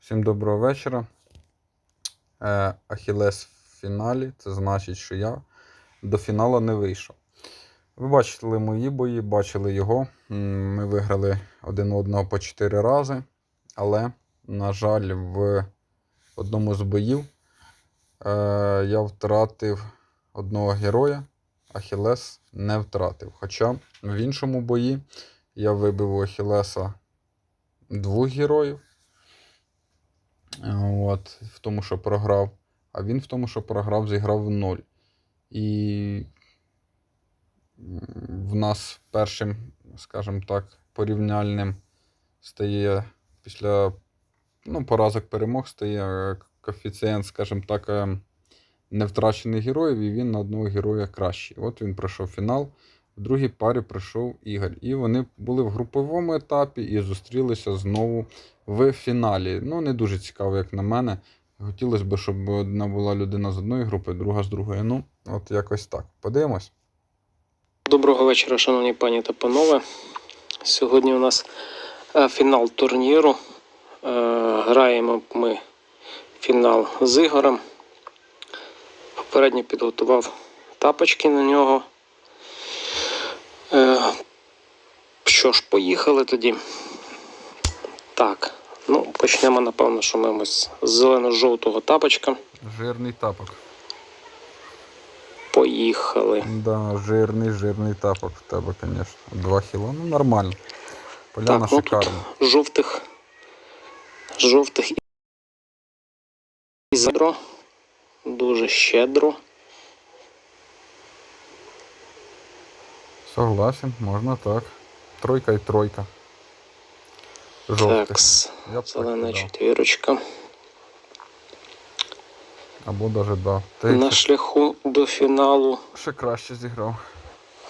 Всім доброго вечора. Е, Ахілес в фіналі. Це значить, що я до фіналу не вийшов. Ви бачили мої бої, бачили його. Ми виграли один одного по 4 рази. Але, на жаль, в одному з боїв е, я втратив одного героя. Ахілес не втратив. Хоча в іншому бої я вибив у Ахілеса двох героїв. Е, От, в тому, що програв. А він в тому, що програв, зіграв в ноль. І в нас першим, скажімо так, порівняльним стає після ну, поразок перемог стає е, коефіцієнт, скажімо так, е, невтрачених героїв, і він на одного героя кращий. От він пройшов фінал. В другій парі прийшов Ігор. І вони були в груповому етапі і зустрілися знову в фіналі. Ну, не дуже цікаво, як на мене. Хотілося б, щоб одна була людина з одної групи, друга з другої. Ну, от якось так. Подивимось. Доброго вечора, шановні пані та панове. Сьогодні у нас е, фінал турніру. Е, Граємо ми фінал з Ігорем. Попередньо підготував тапочки на нього. Е, Що ж, поїхали тоді. Так, ну почнемо, напевно, що ми ось з зелено-жовтого тапочка. Жирний тапок. Поїхали. Да, жирний, жирний тапок в тебе, звісно. Два хіла. Ну, нормально. Поляна Так, ну тут шикарна. жовтих. Жовтих і зедро. Дуже щедро. Согласен, можна так. Тройка і тройка. Жовтих. Так Зелена четвірочка. Або даже да. Ти На шляху до фіналу ще краще зіграв.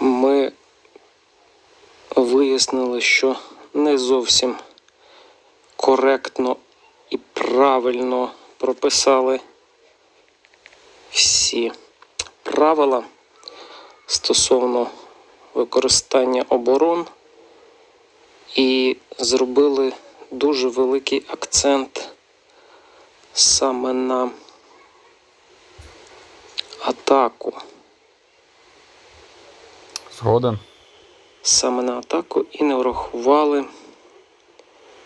ми вияснили, що не зовсім коректно і правильно прописали всі правила стосовно використання оборон і зробили дуже великий акцент саме на атаку. Згоден. саме на атаку і не врахували,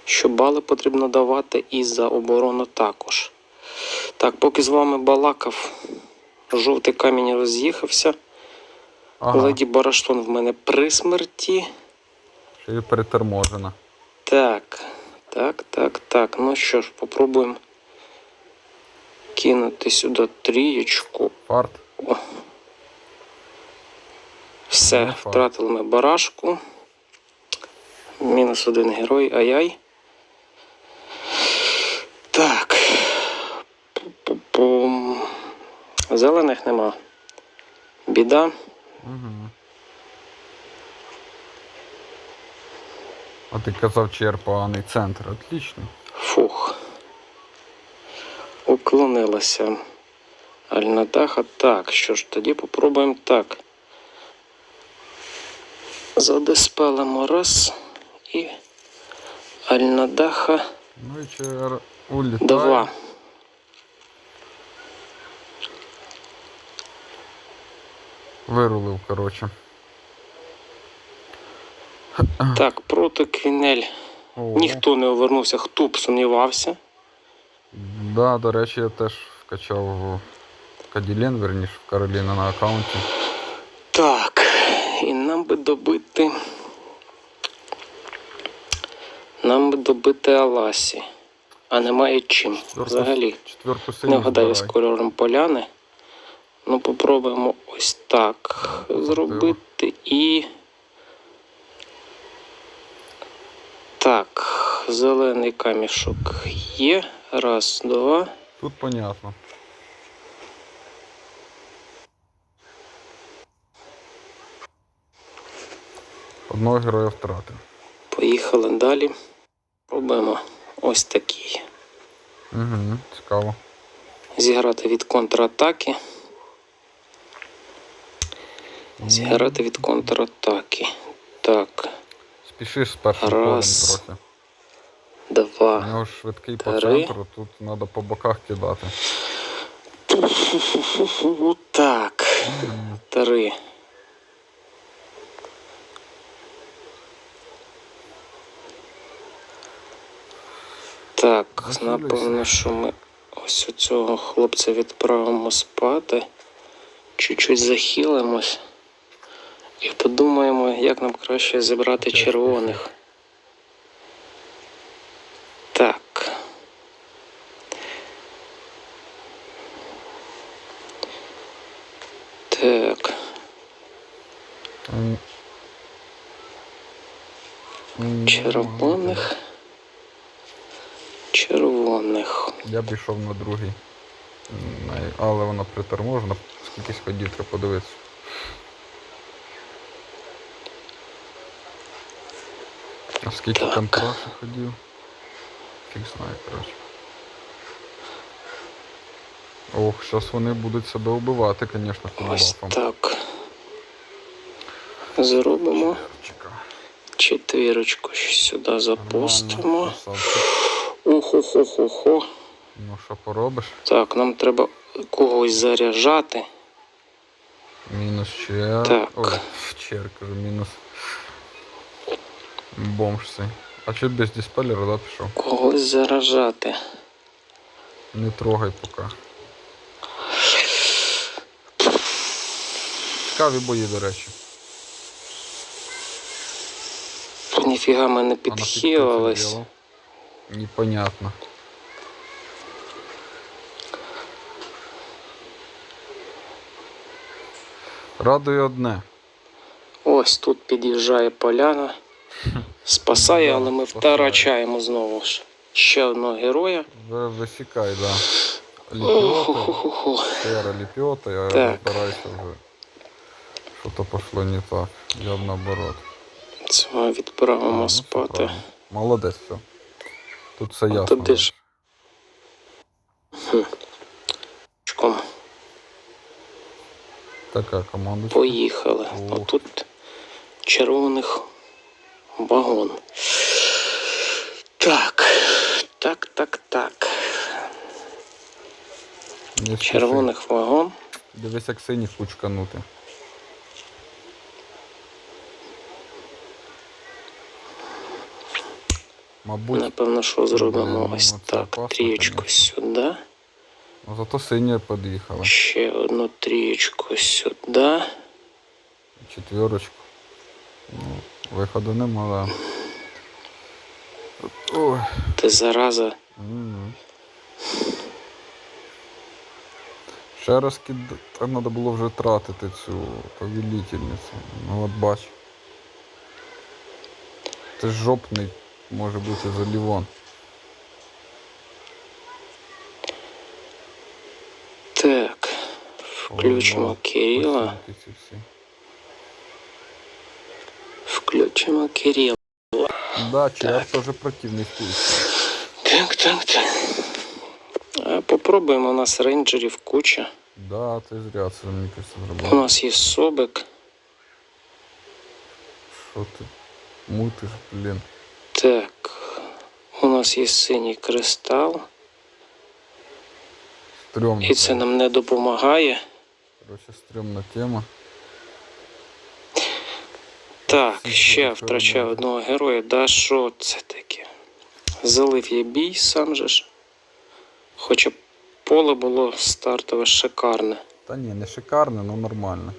що бали потрібно давати і за оборону також. Так, поки з вами балакав, жовтий камінь роз'їхався. Ага. Леді Бараштон в мене при смерті. Ще й переторможена. Так, так, так, так. Ну що ж, попробуємо кинути сюди трієчку. Фарт. О. Все, Ну, втратили ми барашку. Мінус один герой, ай-яй. Так. Пу-пу-пум. Зелених нема. Біда. Угу. А ти казав, чер поганий центр. Отлично. Фух. Уклонилася. Альнадаха. Так, що ж, тоді попробуємо так. Задиспелимо раз. І Альнадаха Ну і чер улітає. два. Вирулив, коротше. Так, проти Квінель О, ніхто не повернувся, хто б сумнівався. Да, до речі, я теж вкачав в Каділен, верніше, в Кароліна на аккаунті. Так, і нам би добити. Нам би добити Аласі. А немає чим. Четверту- Взагалі. Четверту Не вгадаю з кольором поляни. Ну, попробуємо ось так зробити і. Так, зелений камішок є. Раз, два. Тут понятно. Одного героя втратив. Поїхали далі. Пробуємо ось такий. Угу, цікаво. Зіграти від контратаки. Зіграти від контратаки. Так. Спішиш з першим Раз. колом трохи. У два. нього швидкий по Три. центру, тут треба по боках кидати. Так. Три. Так, напевно, що ми ось у цього хлопця відправимо спати. Чуть-чуть захилимось. І подумаємо, як нам краще зібрати червоних. Так. Так. Червоних. Червоних. Я б йшов на другий. Але вона приторможена, скільки ходів треба подивитися. Скільки там трохи ходів? Фіг знає, коротше. Ох, зараз вони будуть себе вбивати, звісно, Ось бафом. так. Зробимо четвірочку сюди запустимо. Охо-хо-хо-хо. Ну що поробиш? Так, нам треба когось заряджати. Мінус чер. Так. Ой, чер, кажу, мінус. Бомж цей. А чи без диспелера, да, пішов? Когось заражати. Не трогай поки. Цікаві бої, до речі. Ніфіга ми не підхилились. Непонятно. Радує одне. Ось тут під'їжджає поляна. Спасає, але ми втрачаємо знову ж. Ще одного героя. Ви- Висікай, да. Ліпіоти. Охо-хо-хо-хо. Сера ліпіота, я Так. стараюся вже. Що-то пошло не так. Я б наоборот. А, відправимо ну, все спати. правильно. Молодець, все. Тут все Ну, ясно. туди ж. Чком. Така команда. Поїхали. Ох. Отут червоних вагон. Так. Так, так, так. Не. Червоних вагон. Дивись, як синіх кучканути. Мабуть, Напевно, що зробимо ну, ось це так. опасно, Трієчку конечно. сюди. ну, зато синя під'їхала. Ще одну трієчку сюди. Четверочку. Ну, виходу нема, да. Ой. Ти зараза. Ще раз кид... Так треба було вже тратити цю повелительницю. Ну от бач. Це жопний може бути залівон. Так. Включимо Кирила. Включимо Кирила. Да, чияр теж противний вкус. Так, так, так. А попробуємо. У нас рейнджерів куча. Да, ти зря це мені кажется, У зробив. нас є собик. Що ти мутиш, блін. Так. У нас є синій кристал. Стрьомно. І це нам не допомагає. Короче, стрьомна тема. Так, ще втрачаю одного героя. Да що це таке? Залив я бій сам же ж. Хоча поле було стартове шикарне. Та ні, не шикарне, але нормально.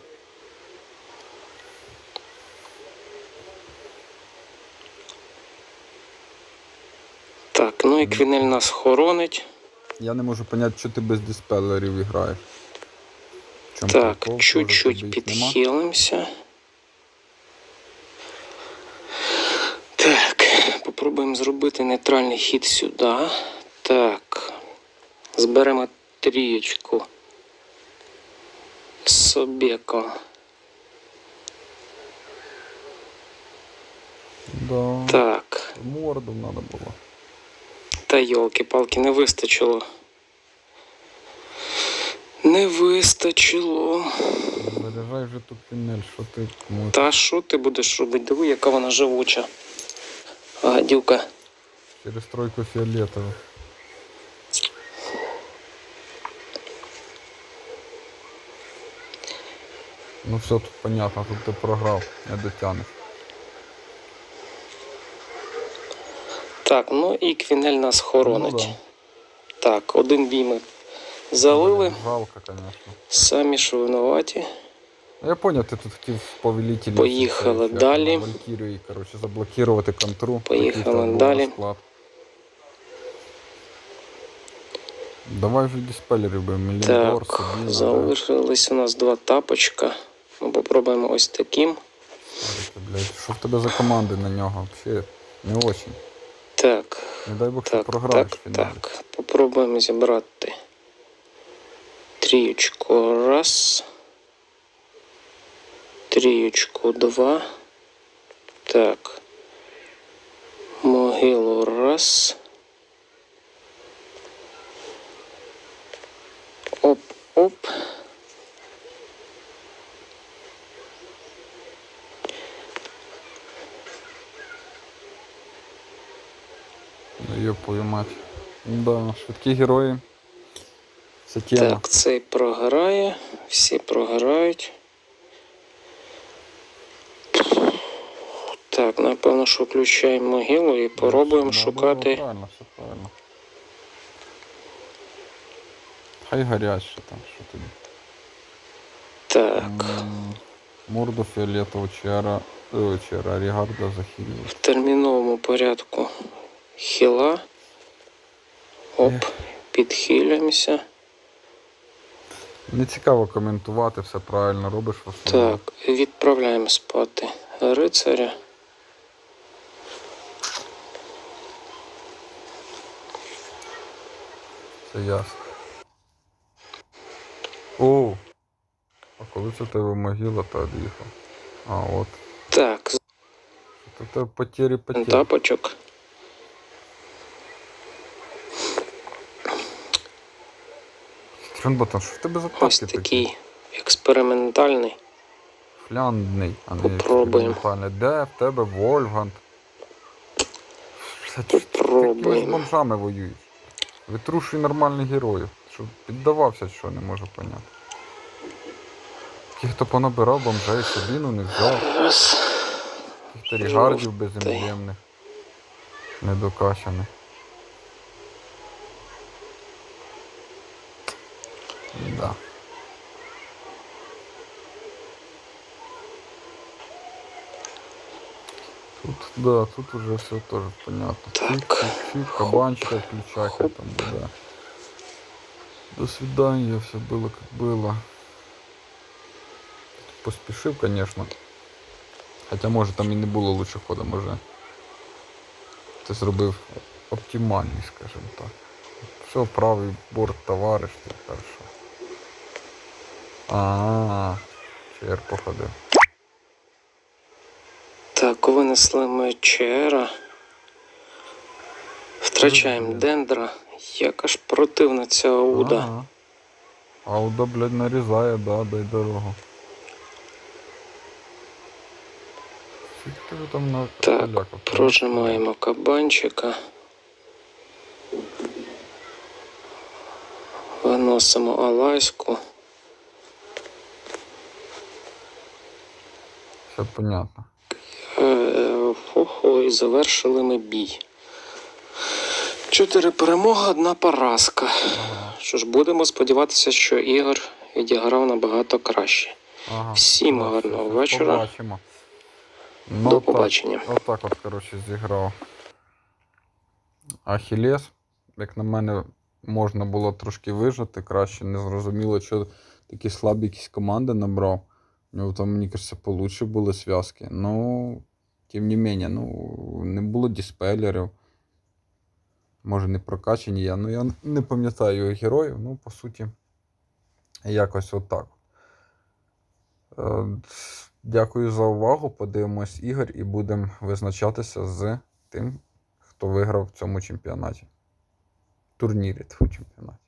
Так, ну і Квінель нас хоронить. Я не можу зрозуміти, що ти без диспелерів граєш. В чому Так, прикол? Чуть-чуть їх нема? підхилимося. Так, попробуємо зробити нейтральний хід сюди. Так. Зберемо трієчку. З Да. Так. Морду треба було. Та йолки-палки, не вистачило. Не вистачило. Заряджай вже ту пінель, що ти. Та що ти будеш робити? Диви, яка вона живуча. Гадюка. Через тройку фіолетових. Ну все тут понятно, тут ти програв, не дотягнеш. Так, ну і Квінель нас хоронить. Ну да. Так, один бій ми залили. Жалко, конечно. Самі ж винуваті. Я понял, ти тут хотів повелителі. Поїхали як далі. вона, Валькірію, коротше, заблокувати контру. Поїхали далі. розклад. Давай вже диспелерів би, Меліндор, Так, залишились у нас два тапочка. Ми попробуємо ось таким. Що в тебе за команди на нього? Взагалі не очень. Так, Не дай Бог, що так, програєш так, так. Попробуємо зібрати трієчку раз. Трієчку два. Так. Могилу раз. Оп, оп. Ну йопою мать. Да, швидкі герої. Це тема. Так, цей програє. Всі програють. Так, напевно, що включаємо могилу і пробуємо шукати. Правильно, все правильно. Хай горять ще там, що тобі. Так, Морду фіолетову чара. Ой, чара Рігарда захилювати. в терміновому порядку хіла. Оп, підхилюємося. Не цікаво коментувати, все правильно робиш в основному. Так, відправляємо спати рицаря. Це ясно. О! А коли це тебе могила та від'їхав? А, от. Так, Це тебе потері потері. тапочок. Тренботан, що в тебе за Ось тапки такі? такий експериментальний. Фляндний, а не Попробуємо. експериментальний. Де в тебе? Це ж Ти з Попробуємо. бомжами воюєш. Витрушуй нормальних героїв. Щоб піддавався, що не можу поняти. Ті, хто понабирав бомжей, Сабіну не взяв. Тих рігардів безім'ємних. Недокачаних. Да. Тут, да, тут уже все тоже понятно. Так. Чик-чик-чик, кабанчика включай, там буде. До свидания, все было как было. Поспішив, конечно. Хоча може там і не було лучше ходу, може. Ти зробив оптимальний, скажімо так. Все, правий борт товариш, ти хорошо. А, ЧР походив. Так, винесли ми Чера. Втрачаємо дендра. Яка ж противна ця Ауда. Ага. Ауда, блядь, нарізає, да, дай дорогу. Скільки там на Так, прожимаємо кабанчика. Виносимо Алайську. Все понятно. Е, Хо-хо, і завершили ми бій. Чотири перемоги, одна поразка. Що ж, будемо сподіватися, що Ігор відіграв набагато краще. Ага. Всім Клас, гарного вечора. Побачимо. Ну, До так, побачення. Отак от, коротше, зіграв. Ахілес, як на мене, можна було трошки вижити, краще не зрозуміло, що такі слабі якісь команди набрав. У нього там, мені кажеться, получше були зв'язки. Ну, тим не менше, ну, не було диспелерів. Може, не прокачані я. Ну, я не пам'ятаю його героїв, ну, по суті, якось отак. Е, Дякую за увагу. Подивимось ігор і будемо визначатися з тим, хто виграв в цьому чемпіонаті. Турнірі тьфу, чемпіонаті.